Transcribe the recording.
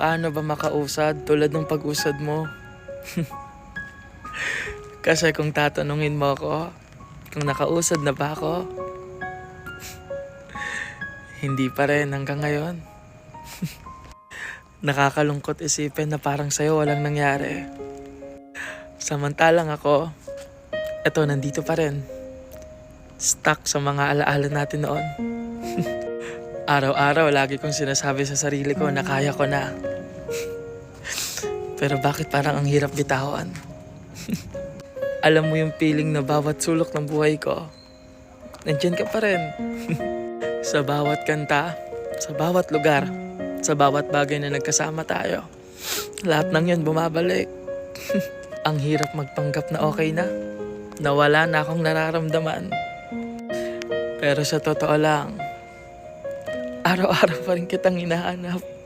Paano ba makausad tulad ng pag-usad mo? Kasi kung tatanungin mo ako, kung nakausad na ba ako, hindi pa rin hanggang ngayon. Nakakalungkot isipin na parang sa'yo walang nangyari. Samantalang ako, eto nandito pa rin. Stuck sa mga alaala natin noon. Araw-araw, lagi kong sinasabi sa sarili ko na kaya ko na. Pero bakit parang ang hirap bitawan? Alam mo yung feeling na bawat sulok ng buhay ko, nandyan ka pa rin. sa bawat kanta, sa bawat lugar, sa bawat bagay na nagkasama tayo. Lahat ng yun bumabalik. ang hirap magpanggap na okay na, na wala na akong nararamdaman. Pero sa totoo lang, araw-araw pa rin kitang hinahanap.